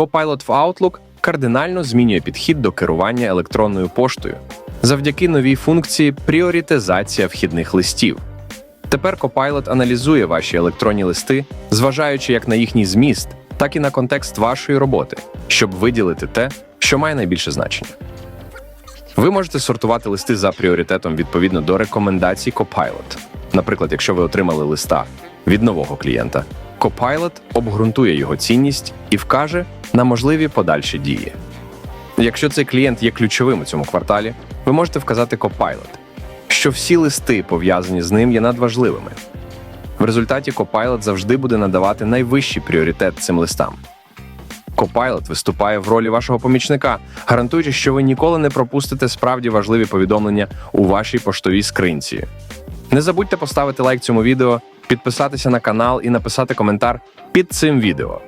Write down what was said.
Copilot в Outlook кардинально змінює підхід до керування електронною поштою завдяки новій функції пріоритизація вхідних листів. Тепер Copilot аналізує ваші електронні листи, зважаючи як на їхній зміст, так і на контекст вашої роботи, щоб виділити те, що має найбільше значення. Ви можете сортувати листи за пріоритетом відповідно до рекомендацій Copilot. Наприклад, якщо ви отримали листа від нового клієнта, Copilot обґрунтує його цінність і вкаже на можливі подальші дії. Якщо цей клієнт є ключовим у цьому кварталі, ви можете вказати Copilot, що всі листи, пов'язані з ним, є надважливими. В результаті Copilot завжди буде надавати найвищий пріоритет цим листам. Copilot виступає в ролі вашого помічника, гарантуючи, що ви ніколи не пропустите справді важливі повідомлення у вашій поштовій скринці. Не забудьте поставити лайк цьому відео, підписатися на канал і написати коментар під цим відео.